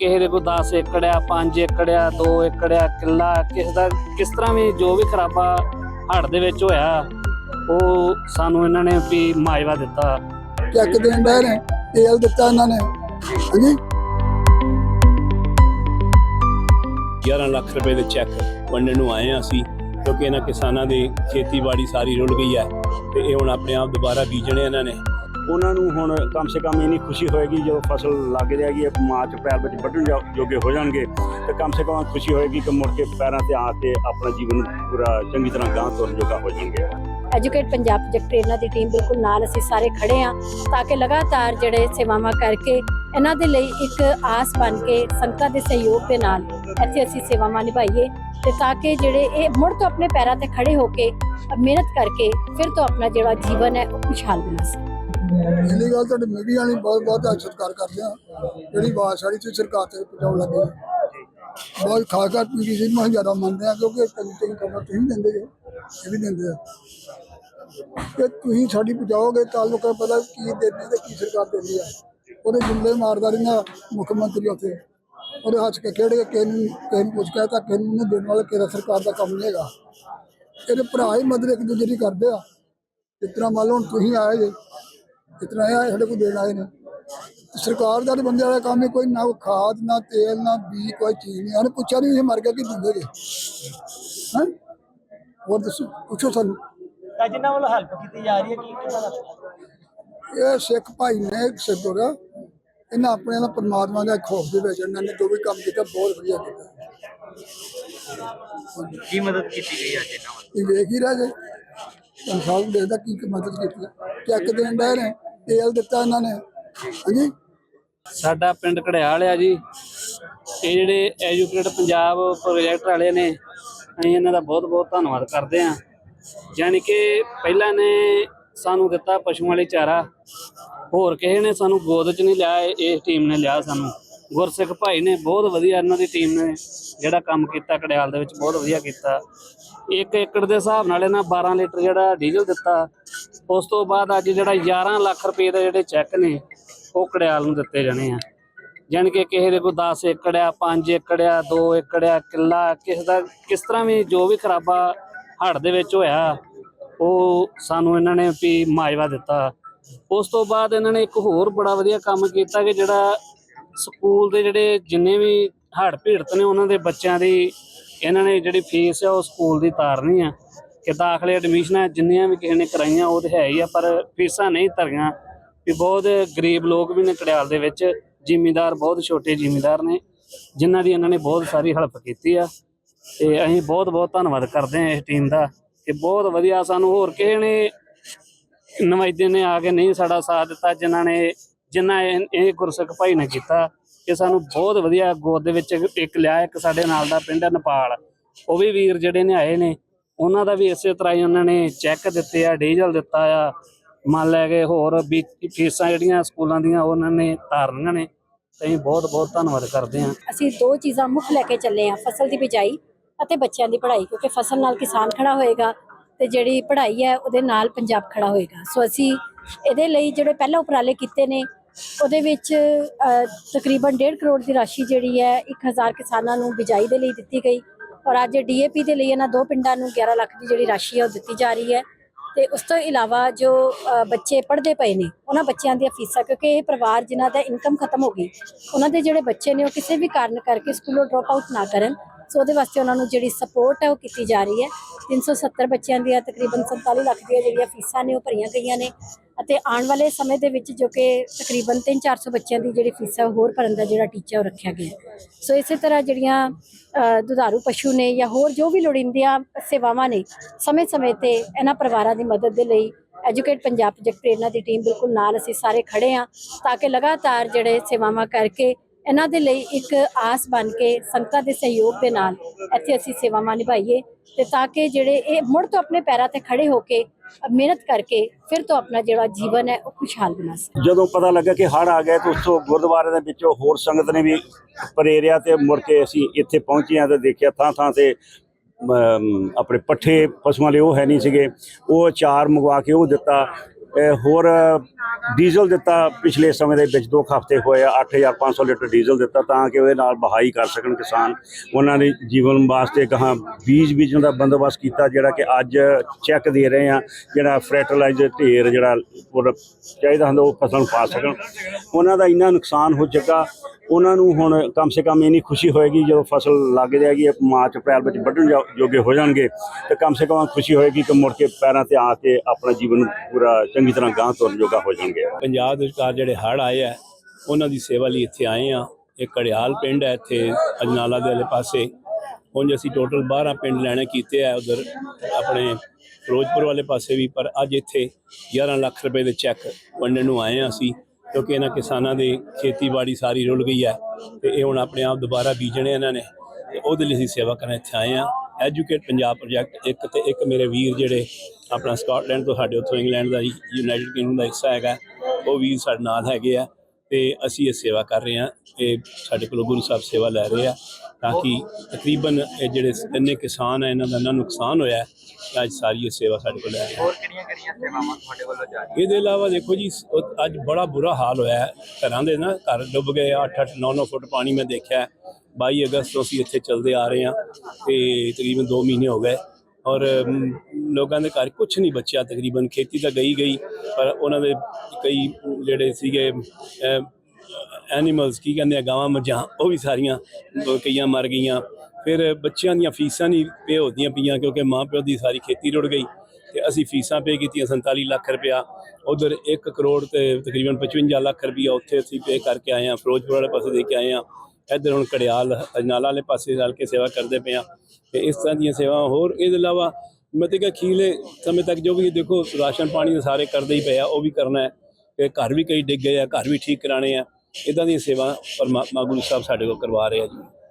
ਕਿਸੇ ਦੇ ਕੋਲ 10 ਏਕੜ ਆ 5 ਏਕੜ ਆ 2 ਏਕੜ ਆ ਕਿੱਲਾ ਕਿਸ ਦਾ ਕਿਸ ਤਰ੍ਹਾਂ ਵੀ ਜੋ ਵੀ ਖਰਾਬਾ ਹੜ੍ਹ ਦੇ ਵਿੱਚ ਹੋਇਆ ਉਹ ਸਾਨੂੰ ਇਹਨਾਂ ਨੇ ਵੀ ਮਾਜਵਾ ਦਿੱਤਾ। ਚੈੱਕ ਦੇਣ ਡਏ ਨੇ ਤੇਲ ਦਿੱਤਾ ਇਹਨਾਂ ਨੇ ਹਾਂਜੀ? 11 ਲੱਖ ਰੁਪਏ ਦੇ ਚੈੱਕ ਵੰਡਣ ਨੂੰ ਆਏ ਹਾਂ ਅਸੀਂ ਕਿਉਂਕਿ ਇਹਨਾਂ ਕਿਸਾਨਾਂ ਦੀ ਖੇਤੀਬਾੜੀ ਸਾਰੀ ਰੁਲ ਗਈ ਹੈ ਤੇ ਇਹ ਹੁਣ ਆਪਣੇ ਆਪ ਦੁਬਾਰਾ ਬੀਜਣੇ ਇਹਨਾਂ ਨੇ। ਉਹਨਾਂ ਨੂੰ ਹੁਣ ਕਮ ਸੇ ਕਮ ਇੰਨੀ ਖੁਸ਼ੀ ਹੋਏਗੀ ਜਦੋਂ ਫਸਲ ਲੱਗ ਜਾਏਗੀ ਇਹ ਮਾਰਚ ਅਪ੍ਰੈਲ ਵਿੱਚ ਵੱਢਣ ਜੋਗੇ ਹੋ ਜਾਣਗੇ, ਤੇ ਕਮ ਸੇ ਕਮ ਖੁਸ਼ੀ ਹੋਏਗੀ ਕਿ ਮੁੜ ਕੇ ਪੈਰਾਂ ਤੇ ਆ ਕੇ ਆਪਣਾ ਜੀਵਨ ਪੂਰਾ ਚੰਗੀ ਤਰ੍ਹਾਂ ਗਾਂ ਤੁਰਨ ਜੋਗਾ ਹੋ ਜਾਣਗੇ। ਐਜੂਕੇਟ ਪੰਜਾਬ ਪ੍ਰੋਜੈਕਟ ਟ੍ਰੇਨਰ ਦੀ ਟੀਮ ਬਿਲਕੁਲ ਨਾਲ ਅਸੀਂ ਸਾਰੇ ਖੜੇ ਆ ਤਾਂ ਕਿ ਲਗਾਤਾਰ ਜਿਹੜੇ ਸੇਵਾਵਾਂ ਕਰਕੇ ਇਹਨਾਂ ਦੇ ਲਈ ਇੱਕ ਆਸ ਬਣ ਕੇ ਸੰਗਤਾਂ ਦੇ ਸਹਿਯੋਗ ਦੇ ਨਾਲ ਇੱਥੇ ਅਸੀਂ ਸੇਵਾਵਾਂ ਨਿਭਾਈਏ, ਤੇ ਤਾਂ ਕਿ ਜਿਹੜੇ ਇਹ ਮੁੜ ਤੋਂ ਆਪਣੇ ਪੈਰਾਂ ਤੇ ਖੜੇ ਹੋ ਕੇ ਮਿਹਨਤ ਕਰਕੇ ਫਿਰ ਤੋਂ ਆਪਣਾ ਜਿਹੜਾ ਜੀਵਨ ਹੈ, ਉਹ ਖੁਸ਼ਹਾਲ ਬਣਾ ਸਕਣ ਪਹਿਲੀ ਗੱਲ ਤੁਹਾਡੀ ਮੀਡੀਆ ਵਾਲੀ ਬਹੁਤ ਬਹੁਤ ਸਤਿਕਾਰ ਕਰਦੇ ਆ ਜਿਹੜੀ ਆਵਾਜ਼ ਸਾਡੀ ਤੇ ਸਰਕਾਰ ਤੇ ਪਹੁੰਚਾਉਣ ਲੱਗੇ ਬਹੁਤ ਖਾ ਖਾ ਪੀੜੀ ਸੀ ਮੈਂ ਜ਼ਿਆਦਾ ਮੰਨਦੇ ਆ, ਕਿਉਂਕਿ ਤੈਨੂੰ ਖਬਰ ਤੁਸੀਂ ਦਿੰਦੇ ਜੋ, ਇਹ ਵੀ ਦਿੰਦੇ ਆ। ਕਿ ਤੁਸੀਂ ਸਾਡੀ ਪਹੁੰਚਾਓਗੇ ਤਾਂ ਲੋਕਾਂ ਨੂੰ ਪਤਾ ਕੀ ਦਿੰਦੇ ਤੇ ਕੀ ਸਰਕਾਰ ਦਿੰਦੀ ਆ? ਉਹਦੇ ਜੁਮਲੇ ਮਾਰਦਾ ਰਹਿੰਦਾ ਮੁੱਖ ਮੰਤਰੀ ਉੱਥੇ। ਉਹਦੇ ਹੱਥ ਕੇ ਖੇਡ ਕੇ ਕਿਸੇ ਨੂੰ ਕਿਸੇ ਨੂੰ ਪੁੱਛ ਕੇ ਤਾਂ ਕਿਸੇ ਦੇਣ ਵਾਲਾ, ਕਿਹੜਾ ਸਰਕਾਰ ਦਾ ਕੰਮ ਨਹੀਂ ਹੈਗਾ। ਇਹਦੇ ਭਰਾ ਹੀ ਮਦਦ ਇੱਕ ਦੂਜੇ ਦੀ ਕਰਦੇ ਆ। ਜਿਸ ਤਰ੍ਹਾਂ ਮੰਨ ਲਓ ਹੁਣ ਤੁਸੀਂ ਆਏ ਜੇ ਇਤਨਾ ਇਹ ਸਾਡੇ ਕੋਲ ਦੇਣ ਆਏ ਨੇ ਤੇ ਸਰਕਾਰ ਦਾ ਤੇ ਬੰਦੇ ਵਾਲਾ ਕੰਮ ਹੈ ਕੋਈ ਨਾ ਕੋਈ ਖਾਦ ਨਾ ਤੇਲ ਨਾ ਬੀ ਕੋਈ ਚੀਜ਼ ਨਹੀਂ ਉਹਨੇ ਪੁੱਛਿਆ ਨਹੀਂ ਇਹ ਮਰ ਗਿਆ ਕਿ ਦਿੰਦੇ ਜੇ ਹਾਂ ਹੋਰ ਦੱਸੋ ਪੁੱਛੋ ਸਾਨੂੰ ਤਾਂ ਜਿਨ੍ਹਾਂ ਵੱਲੋਂ ਹੈਲਪ ਕੀਤੀ ਜਾ ਰਹੀ ਹੈ ਕੀ ਕਿਹਨਾਂ ਦਾ ਇਹ ਸਿੱਖ ਭਾਈ ਨੇ ਸਿੱਧੋਰਾ ਇਹਨਾਂ ਆਪਣੇ ਨਾਲ ਪਰਮਾਤਮਾ ਦਾ ਖੌਫ ਦੇ ਵਿੱਚ ਇਹਨਾਂ ਨੇ ਜੋ ਵੀ ਕੰਮ ਕੀਤਾ ਬਹੁਤ ਵਧੀਆ ਕੀਤਾ ਕੀ ਮਦਦ ਕੀਤੀ ਗਈ ਅੱਜ ਇਹਨਾਂ ਵੱਲੋਂ? ਇਹ ਵੇਖ ਹੀ ਰਹੇ ਜੇ ਤੁਹਾਨੂੰ ਸਭ ਦੇਖਦਾ ਕੀ ਕੀ ਮਦਦ ਕੀਤੀ ਹੈ ਚੈੱਕ ਦੇਣ ਡਏ ਨੇ ਤੇਲ ਦਿੱਤਾ ਇਹਨਾਂ ਨੇ। ਹਾਂਜੀ? ਸਾਡਾ ਪਿੰਡ ਘੜਿਆਲ ਆ ਜੀ। ਇਹ ਜਿਹੜੇ ਐਜੂਕੇਟ ਪੰਜਾਬ ਪ੍ਰੋਜੈਕਟ ਵਾਲੇ ਨੇ, ਅਸੀਂ ਇਹਨਾਂ ਦਾ ਬਹੁਤ ਬਹੁਤ ਧੰਨਵਾਦ ਕਰਦੇ ਹਾਂ। ਯਾਨੀ ਕਿ ਪਹਿਲਾਂ ਨੇ ਸਾਨੂੰ ਦਿੱਤਾ ਪਸ਼ੂਆਂ ਲਈ ਚਾਰਾ। ਹੋਰ ਕਿਸੇ ਨੇ ਸਾਨੂੰ ਗੋਦ 'ਚ ਨਹੀਂ ਲਿਆ ਇਸ ਟੀਮ ਨੇ ਲਿਆ ਸਾਨੂੰ। ਗੁਰਸਿੱਖ ਭਾਈ ਨੇ ਬਹੁਤ ਵਧੀਆ ਇਹਨਾਂ ਦੀ ਟੀਮ ਨੇ ਜਿਹੜਾ ਕੰਮ ਕੀਤਾ ਕੜਿਆਲ ਦੇ ਵਿੱਚ ਬਹੁਤ ਵਧੀਆ ਕੀਤਾ। ਇੱਕ ਏਕੜ ਦੇ ਹਿਸਾਬ ਨਾਲ ਇਹਨਾਂ 12 ਲੀਟਰ ਜਿਹੜਾ ਡੀਜ਼ਲ ਦਿੱਤਾ। ਉਸ ਤੋਂ ਬਾਅਦ ਅੱਜ ਜਿਹੜਾ 11 ਲੱਖ ਰੁਪਏ ਦੇ ਜਿਹੜੇ ਚੈੱਕ ਨੇ, ਉਹ ਕੜਿਆਲ ਨੂੰ ਦਿੱਤੇ ਜਾਣੇ ਆ। ਜਾਣੀ ਕਿ ਕਿਸੇ ਦੇ ਕੋਲ 10 ਏਕੜ ਆ 5 ਏਕੜ ਆ 2 ਏਕੜ ਆ, ਕਿੱਲਾ, ਕਿਸ ਦਾ ਕਿਸ ਤਰ੍ਹਾਂ ਵੀ ਜੋ ਵੀ ਖਰਾਬਾ ਹੜ੍ਹ ਦੇ ਵਿੱਚ ਹੋਇਆ, ਉਹ ਸਾਨੂੰ ਇਹਨਾਂ ਨੇ ਵੀ ਮਾਜਵਾ ਦਿੱਤਾ। ਉਸ ਤੋਂ ਬਾਅਦ ਇਹਨਾਂ ਨੇ ਇੱਕ ਹੋਰ ਬੜਾ ਵਧੀਆ ਕੰਮ ਕੀਤਾ ਕਿ ਜਿਹੜਾ ਸਕੂਲ ਦੇ ਜਿਹੜੇ ਜਿੰਨੇ ਵੀ ਹੜ੍ਹ ਪੀੜਤ ਨੇ, ਉਹਨਾਂ ਦੇ ਬੱਚਿਆਂ ਦੀ ਇਹਨਾਂ ਨੇ ਜਿਹੜੀ ਫੀਸ ਆ ਉਹ ਸਕੂਲ ਦੀ ਤਾਰਨੀ ਆ। ਕਿ ਦਾਖਲੇ ਐਡਮਿਸ਼ਨਾਂ ਜਿੰਨੀਆਂ ਵੀ ਕਿਸੇ ਨੇ ਕਰਾਈਆਂ ਉਹ ਤੇ ਹੈ ਹੀ ਆ, ਪਰ ਫੀਸਾਂ ਨਹੀਂ ਧਰੀਆਂ। ਵੀ ਬਹੁਤ ਗਰੀਬ ਲੋਕ ਵੀ ਨੇ ਕੜਿਆਲ ਦੇ ਵਿੱਚ। ਜ਼ਿਮੀਂਦਾਰ ਬਹੁਤ ਛੋਟੇ ਜ਼ਿਮੀਂਦਾਰ ਨੇ, ਜਿਨ੍ਹਾਂ ਦੀ ਇਹਨਾਂ ਨੇ ਬਹੁਤ ਸਾਰੀ ਹੈਲਪ ਕੀਤੀ ਆ। ਤੇ ਅਸੀਂ ਬਹੁਤ ਬਹੁਤ ਧੰਨਵਾਦ ਕਰਦੇ ਹਾਂ ਇਸ ਟੀਮ ਦਾ ਕਿ ਬਹੁਤ ਵਧੀਆ ਸਾਨੂੰ ਹੋਰ ਕਿਸੇ ਨੇ ਨਵਾਇਦੇ ਨੇ ਆ ਕੇ ਨਹੀਂ ਸਾਡਾ ਸਾਥ ਦਿੱਤਾ, ਜਿਨ੍ਹਾਂ ਨੇ, ਜਿਨ੍ਹਾਂ ਇਹ ਇਹ ਗੁਰਸਿੱਖ ਭਾਈ ਨੇ ਕੀਤਾ। ਕਿ ਸਾਨੂੰ ਬਹੁਤ ਵਧੀਆ ਗੋਦ ਦੇ ਵਿੱਚ ਇੱਕ ਲਿਆ ਇੱਕ ਸਾਡੇ ਨਾਲ ਦਾ ਪਿੰਡ ਹੈ ਨੇਪਾਲ। ਉਹ ਵੀ ਵੀਰ ਜਿਹੜੇ ਨੇ ਆਏ ਨੇ, ਉਹਨਾਂ ਦਾ ਵੀ ਇਸੇ ਤਰ੍ਹਾਂ ਹੀ ਉਹਨਾਂ ਨੇ ਚੈੱਕ ਦਿੱਤੇ ਆ ਡੀਜ਼ਲ ਦਿੱਤਾ ਆ। ਮੰਨ ਲੈ ਕੇ ਹੋਰ ਵੀ ਫੀਸਾਂ ਜਿਹੜੀਆਂ ਸਕੂਲਾਂ ਦੀਆਂ ਉਹਨਾਂ ਨੇ ਤਾਰਨੀਆਂ ਨੇ। ਅਸੀਂ ਬਹੁਤ ਬਹੁਤ ਧੰਨਵਾਦ ਕਰਦੇ ਹਾਂ। ਅਸੀਂ ਦੋ ਚੀਜ਼ਾਂ ਮੁੱਖ ਲੈ ਕੇ ਚੱਲੇ ਆ ਫਸਲ ਦੀ ਬਿਜਾਈ ਅਤੇ ਬੱਚਿਆਂ ਦੀ ਪੜ੍ਹਾਈ, ਕਿਉਂਕਿ ਫਸਲ ਨਾਲ ਕਿਸਾਨ ਖੜਾ ਹੋਏਗਾ ਤੇ ਜਿਹੜੀ ਪੜ੍ਹਾਈ ਹੈ ਉਹਦੇ ਨਾਲ ਪੰਜਾਬ ਖੜਾ ਹੋਏਗਾ। ਸੋ ਅਸੀਂ ਇਹਦੇ ਲਈ ਜਿਹੜੇ ਪਹਿਲਾਂ ਉਪਰਾਲੇ ਕੀਤੇ ਨੇ ਉਹਦੇ ਵਿੱਚ ਤਕਰੀਬਨ 1.5 ਕਰੋੜ ਦੀ ਰਾਸ਼ੀ ਜਿਹੜੀ ਹੈ 1000 ਕਿਸਾਨਾਂ ਨੂੰ ਬਿਜਾਈ ਦੇ ਲਈ ਦਿੱਤੀ ਗਈ। ਔਰ ਅੱਜ ਡੀਏਪੀ ਦੇ ਲਈ ਇਹਨਾਂ ਦੋ ਪਿੰਡਾਂ ਨੂੰ 11 ਲੱਖ ਦੀ ਜਿਹੜੀ ਰਾਸ਼ੀ ਹੈ, ਉਹ ਦਿੱਤੀ ਜਾ ਰਹੀ ਹੈ। ਤੇ ਉਸ ਤੋਂ ਇਲਾਵਾ ਜੋ ਬੱਚੇ ਪੜ੍ਹਦੇ ਪਏ ਨੇ, ਉਹਨਾਂ ਬੱਚਿਆਂ ਦੀਆਂ ਫੀਸਾਂ, ਕਿਉਂਕਿ ਇਹ ਪਰਿਵਾਰ ਜਿਨ੍ਹਾਂ ਦਾ ਇਨਕਮ ਖਤਮ ਹੋ ਗਈ, ਉਹਨਾਂ ਦੇ ਜਿਹੜੇ ਬੱਚੇ ਨੇ, ਉਹ ਕਿਸੇ ਵੀ ਕਾਰਨ ਕਰਕੇ ਸਕੂਲੋਂ ਡ੍ਰੌਪ ਆਊਟ ਨਾ ਕਰਨ। ਸੋ ਉਹਦੇ ਵਾਸਤੇ ਉਹਨਾਂ ਨੂੰ ਜਿਹੜੀ ਸਪੋਰਟ ਹੈ, ਉਹ ਕੀਤੀ ਜਾ ਰਹੀ ਹੈ। 370 ਬੱਚਿਆਂ ਦੀਆਂ ਤਕਰੀਬਨ 47 ਲੱਖ ਦੀਆਂ ਜਿਹੜੀਆਂ ਫੀਸਾਂ ਨੇ, ਉਹ ਭਰੀਆਂ ਗਈਆਂ ਨੇ। ਅਤੇ ਆਉਣ ਵਾਲੇ ਸਮੇਂ ਦੇ ਵਿੱਚ ਜੋ ਕਿ ਤਕਰੀਬਨ 3-400 ਬੱਚਿਆਂ ਦੀ ਜਿਹੜੀ ਫੀਸ ਹੈ ਉਹ ਹੋਰ ਭਰਨ ਦਾ ਜਿਹੜਾ ਟੀਚਾ ਉਹ ਰੱਖਿਆ ਗਿਆ। ਸੋ ਇਸੇ ਤਰ੍ਹਾਂ ਜਿਹੜੀਆਂ ਦੁਧਾਰੂ ਪਸ਼ੂ ਨੇ ਜਾਂ ਹੋਰ ਜੋ ਵੀ ਲੋੜੀਂਦੀਆਂ ਸੇਵਾਵਾਂ ਨੇ, ਸਮੇਂ-ਸਮੇਂ ਤੇ ਇਹਨਾਂ ਪਰਿਵਾਰਾਂ ਦੀ ਮਦਦ ਦੇ ਲਈ ਐਜੂਕੇਟ ਪੰਜਾਬ ਪ੍ਰੋਜੈਕਟ ਪ੍ਰੇਰਨਾ ਦੀ ਟੀਮ ਬਿਲਕੁਲ ਨਾਲ ਅਸੀਂ ਸਾਰੇ ਖੜੇ ਆ ਤਾਂ ਕਿ ਲਗਾਤਾਰ ਜਿਹੜੇ ਸੇਵਾਵਾਂ ਕਰਕੇ ਇਹਨਾਂ ਦੇ ਲਈ ਇੱਕ ਆਸ ਬਣ ਕੇ ਸੰਗਤਾਂ ਦੇ ਸਹਿਯੋਗ ਦੇ ਨਾਲ ਇੱਥੇ ਅਸੀਂ ਸੇਵਾਵਾਂ ਨਿਭਾਈਏ ਤੇ ਤਾਂ ਕਿ ਜਿਹੜੇ ਇਹ ਮੁੜ ਤੋਂ ਆਪਣੇ ਪੈਰਾਂ ਤੇ ਖੜੇ ਹੋ ਕੇ ਮਿਹਨਤ ਕਰਕੇ ਫਿਰ ਤੋਂ ਆਪਣਾ ਜਿਹੜਾ ਜੀਵਨ ਹੈ ਉਹ ਖੁਸ਼ਹਾਲ ਬਣਾ ਸਕਣ। ਜਦੋਂ ਪਤਾ ਲੱਗਾ ਕਿ ਹੜ ਆ ਗਿਆ ਤਾਂ ਉਸ ਤੋਂ ਗੁਰਦੁਆਰੇ ਦੇ ਵਿੱਚੋਂ ਹੋਰ ਸੰਗਤ ਨੇ ਵੀ ਪ੍ਰੇਰਿਆ ਤੇ ਮੁੜ ਕੇ ਅਸੀਂ ਇੱਥੇ ਪਹੁੰਚੇ ਹਾਂ ਤੇ ਦੇਖਿਆ ਥਾਂ ਥਾਂ ਤੇ ਅਮ, ਆਪਣੇ ਪੱਠੇ ਪਸ਼ੂਆਂ ਲਈ ਉਹ ਹੈ ਨਹੀਂ ਸੀਗੇ। ਉਹ ਚਾਰ ਮੰਗਵਾ ਕੇ ਉਹ ਦਿੱਤਾ। ਹੋਰ ਡੀਜ਼ਲ ਦਿੱਤਾ ਪਿਛਲੇ ਸਮੇਂ ਦੇ ਵਿੱਚ, ਦੋ ਕੁ ਹਫ਼ਤੇ ਹੋਏ ਆ 8500 ਲੀਟਰ ਡੀਜ਼ਲ ਦਿੱਤਾ ਤਾਂ ਕਿ ਉਹਦੇ ਨਾਲ ਬਹਾਈ ਕਰ ਸਕਣ ਕਿਸਾਨ। ਉਹਨਾਂ ਦੇ ਜੀਵਨ ਵਾਸਤੇ ਕਹਾ ਬੀਜ ਬੀਜਣ ਦਾ ਬੰਦੋਬਸਤ ਕੀਤਾ, ਜਿਹੜਾ ਕਿ ਅੱਜ ਚੈੱਕ ਦੇ ਰਹੇ ਆ, ਜਿਹੜਾ ਫਰਟੀਲਾਈਜ਼ਰ ਢੇਰ ਜਿਹੜਾ ਉਹ ਚਾਹੀਦਾ ਹੁੰਦਾ, ਉਹ ਫਸਲ ਪਾ ਸਕਣ। ਉਹਨਾਂ ਦਾ ਇੰਨਾ ਨੁਕਸਾਨ ਹੋ ਚੁੱਕਾ, ਉਹਨਾਂ ਨੂੰ ਹੁਣ ਕਮ ਸੇ ਕਮ ਇੰਨੀ ਖੁਸ਼ੀ ਹੋਏਗੀ ਜਦੋਂ ਫਸਲ ਲੱਗ ਜਾਏਗੀ ਮਾਰਚ, ਅਪ੍ਰੈਲ ਵਿੱਚ ਵੱਢਣ ਜੋ- ਜੋਗੇ ਹੋ ਜਾਣਗੇ, ਤੇ ਕਮ ਸੇ ਕਮ ਖੁਸ਼ੀ ਹੋਏਗੀ ਕਿ ਮੁੜ ਕੇ ਪੈਰਾਂ ਤੇ ਆ ਕੇ ਆਪਣਾ ਜੀਵਨ ਪੂਰਾ ਚੰਗੀ ਤਰ੍ਹਾਂ ਗਾਂਹ ਤੁਰਨ ਜੋਗਾ ਹੋ ਜਾਣਗੇ। ਪੰਜਾਬ ਦੇ ਵਿਚਕਾਰ ਜਿਹੜੇ ਹੜ੍ਹ ਆਏ ਆ, ਉਹਨਾਂ ਦੀ ਸੇਵਾ ਲਈ ਇੱਥੇ ਆਏ ਆ। ਇਹ ਕੜਿਆਲ ਪਿੰਡ ਹੈ ਇੱਥੇ, ਅਜਨਾਲਾ ਦੇ ਵਾਲੇ ਪਾਸੇ। ਹੁਣ ਅਸੀਂ ਟੋਟਲ 12 ਪਿੰਡ ਲੈਣੇ ਕੀਤੇ ਆ ਉਧਰ, ਆਪਣੇ ਫਿਰੋਜ਼ਪੁਰ ਵਾਲੇ ਪਾਸੇ ਵੀ, ਪਰ ਅੱਜ ਇੱਥੇ 11 ਲੱਖ ਰੁਪਏ ਦੇ ਚੈੱਕ ਵੰਡਣ ਨੂੰ ਆਏ ਆ ਅਸੀਂ, ਕਿਉਂਕਿ ਇਹਨਾਂ ਕਿਸਾਨਾਂ ਦੇ ਖੇਤੀਬਾੜੀ ਸਾਰੀ ਰੁਲ ਗਈ ਹੈ ਤੇ ਇਹ ਹੁਣ ਆਪਣੇ ਆਪ ਦੁਬਾਰਾ ਬੀਜਣੇ ਇਹਨਾਂ ਨੇ, ਤੇ ਉਹਦੇ ਲਈ ਅਸੀਂ ਸੇਵਾ ਕਰਨ ਇੱਥੇ ਆਏ ਆ। ਐਜੂਕੇਟ ਪੰਜਾਬ ਪ੍ਰੋਜੈਕਟ ਇੱਕ ਤੇ ਇੱਕ ਮੇਰੇ ਵੀਰ ਜਿਹੜੇ ਆਪਣਾ ਸਕਾਟਲੈਂਡ ਤੋਂ ਸਾਡੇ ਉੱਥੋਂ ਇੰਗਲੈਂਡ ਦਾ ਯੂਨਾਈਟਿਡ ਕਿੰਗਡਮ ਦਾ ਹਿੱਸਾ ਹੈਗਾ ਉਹ ਵੀਰ ਸਾਡੇ ਨਾਲ ਹੈਗੇ ਆ ਤੇ ਅਸੀਂ ਇਹ ਸੇਵਾ ਕਰ ਰਹੇ ਹਾਂ ਇਹ ਸਾਡੇ ਕੋਲੋਂ ਗੁਰੂ ਸਾਹਿਬ ਸੇਵਾ ਲੈ ਰਹੇ ਆ ਤਾਂ ਕਿ ਤਕਰੀਬਨ ਇਹ ਜਿਹੜੇ ਇੰਨੇ ਕਿਸਾਨ ਆ ਇਹਨਾਂ ਦਾ ਇੰਨਾ ਨੁਕਸਾਨ ਹੋਇਆ ਅੱਜ ਸਾਰੀ ਇਹ ਸੇਵਾ ਸਾਡੇ ਕੋਲ ਹੈ। ਹੋਰ ਕਿਹੜੀਆਂ ਕਿਹੜੀਆਂ ਸੇਵਾਵਾਂ ਤੁਹਾਡੇ ਵੱਲੋਂ ਜਾਰੀ ਇਹਦੇ ਇਲਾਵਾ ਦੇਖੋ ਜੀ ਅੱਜ ਬੜਾ ਬੁਰਾ ਹਾਲ ਹੋਇਆ ਹੈ। ਘਰਾਂ ਦੇ ਨਾ ਘਰ ਡੁੱਬ ਗਏ 8-8 9-9 ਫੁੱਟ ਪਾਣੀ ਮੈਂ ਦੇਖਿਆ। 22 ਅਗਸਤ ਤੋਂ ਅਸੀਂ ਇੱਥੇ ਚੱਲਦੇ ਆ ਰਹੇ ਹਾਂ ਤੇ ਤਕਰੀਬਨ 2 ਮਹੀਨੇ ਹੋ ਗਏ। ਔਰ ਲੋਕਾਂ ਦੇ ਘਰ ਕੁਝ ਨਹੀਂ ਬਚਿਆ ਤਕਰੀਬਨ, ਖੇਤੀ ਤਾਂ ਗਈ ਗਈ, ਪਰ ਉਹਨਾਂ ਦੇ ਕਈ ਜਿਹੜੇ ਸੀਗੇ ਐਨੀਮਲਸ ਕੀ ਕਹਿੰਦੇ ਆ, ਗਾਵਾਂ ਮੱਝਾਂ, ਉਹ ਵੀ ਸਾਰੀਆਂ ਕਈਆਂ ਮਰ ਗਈਆਂ। ਫਿਰ ਬੱਚਿਆਂ ਦੀਆਂ ਫੀਸਾਂ ਨਹੀਂ ਪੇ ਹੁੰਦੀਆਂ ਪਈਆਂ ਕਿਉਂਕਿ ਮਾਂ ਪਿਓ ਦੀ ਸਾਰੀ ਖੇਤੀ ਰੁੜ ਗਈ ਤੇ ਅਸੀਂ ਫੀਸਾਂ ਪੇ ਕੀਤੀਆਂ 47 ਲੱਖ ਰੁਪਇਆ। ਉਧਰ 1 ਕਰੋੜ ਤੇ ਤਕਰੀਬਨ 55 ਲੱਖ ਰੁਪਇਆ ਉੱਥੇ ਅਸੀਂ ਪੇ ਕਰਕੇ ਆਏ ਹਾਂ, ਫਿਰੋਜ਼ਪੁਰ ਵਾਲੇ ਪਾਸੇ ਦੇ ਕੇ ਆਏ ਹਾਂ। ਇੱਧਰ ਹੁਣ ਕੜਿਆਲ ਅਜਨਾਲਾ ਵਾਲੇ ਪਾਸੇ ਰਲ ਕੇ ਸੇਵਾ ਕਰਦੇ ਪਏ ਹਾਂ ਤੇ ਇਸ ਤਰ੍ਹਾਂ ਦੀਆਂ ਸੇਵਾਵਾਂ ਹੋਰ ਇਹਦੇ ਇਲਾਵਾ ਮੈਂ ਤੇ ਕਿਹਾ ਖੀਲੇ ਸਮੇਂ ਤੱਕ ਜੋ ਵੀ ਦੇਖੋ ਰਾਸ਼ਨ ਪਾਣੀ ਸਾਰੇ ਕਰਦੇ ਹੀ ਪਏ ਆ, ਉਹ ਵੀ ਕਰਨਾ ਹੈ। ਤੇ ਘਰ ਵੀ ਕਈ ਡਿੱਗ ਗਏ ਆ, ਘਰ ਵੀ ਠੀਕ ਕਰਾਣੇ ਆ। ਇਦਾਂ ਦੀਆਂ ਸੇਵਾ ਪਰਮਾਤਮਾ ਗੁਰੂ ਸਾਹਿਬ ਸਾਡੇ ਕੋਲ ਕਰਵਾ ਰਹੇ ਆ ਜੀ।